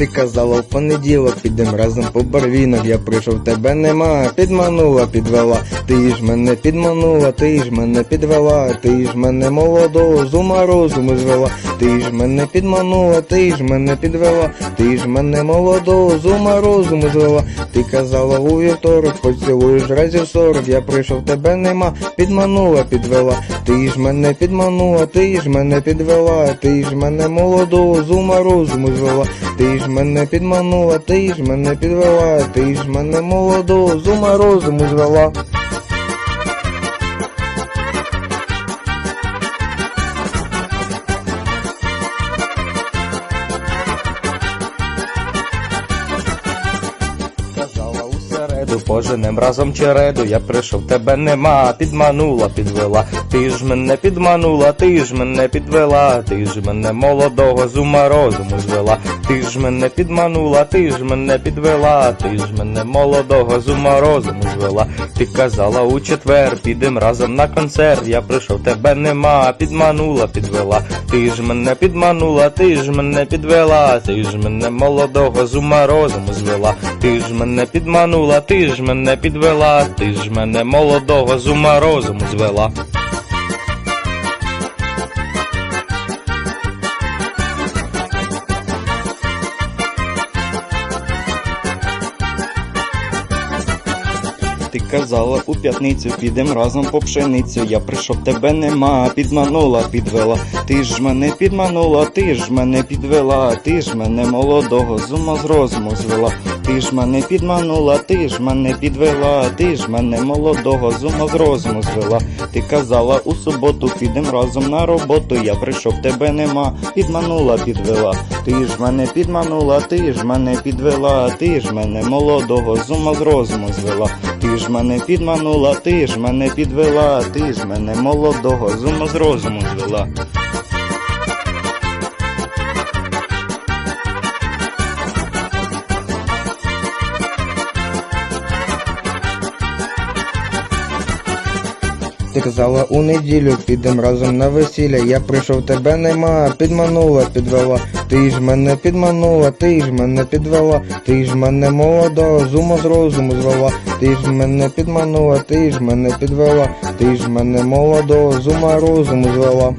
Ти казала в понеділок, підем разом по барвінок. Я прийшов, тебе нема, підманула, підвела. Ти ж мене підманула, ти ж мене підвела, ти ж мене молодого з ума розуму звела. Ти ж мене підманула, ти ж мене підвела, ти ж мене молодого з ума розуму звела. Ти казала у вівторок, поцілуєш разів сорок. Я прийшов, тебе нема, підманула, підвела. Ти ж мене підманула, ти ж мене підвела, ти ж мене молодого з ума розуму звела. Ти ж мене підманула, ти ж мене підвела, ти ж мене молодого з ума розуму звела. У середу, поженем разом череду, я прийшов, тебе нема, підманула, підвела. Ти ж мене підманула, ти ж мене підвела, ти ж мене молодого з ума розуму звела. Ти ж мене підманула, ти ж мене підвела, ти ж мене молодого з ума розуму звела. Ти казала у четвер, підем разом на концерт. Я прийшов, тебе нема, підманула, підвела. Ти ж мене підманула, ти ж мене підвела, ти ж мене молодого з ума розуму звела. Ти ж мене підманула, ти ж мене підвела, ти ж мене молодого з ума розуму звела. Ти казала у п'ятницю, підем разом по пшеницю. Я прийшов, тебе нема, підманула, підвела. Ти ж мене підманула, ти ж мене підвела, ти ж мене молодого з ума з розуму звела. Ти ж мене підманула, ти ж мене підвела, ти ж мене молодого з ума з розуму звела. Ти казала у суботу, підем разом на роботу. Я прийшов, тебе нема, підманула, підвела. Ти ж мене підманула, ти ж мене підвела, ти ж мене молодого з ума з розуму звела. Ти ж мене підманула, ти ж мене підвела, ти ж мене молодого з ума з розуму звела. Ти казала у неділю, підем разом на весілля. Я прийшов, тебе нема, підманула, підвела. Ти ж мене підманула, ти ж мене підвела, ти ж мене молода, зума ума з розуму звела. Ти ж мене підманула, ти ж мене підвела, ти ж мене молодо, зума ума розуму звела.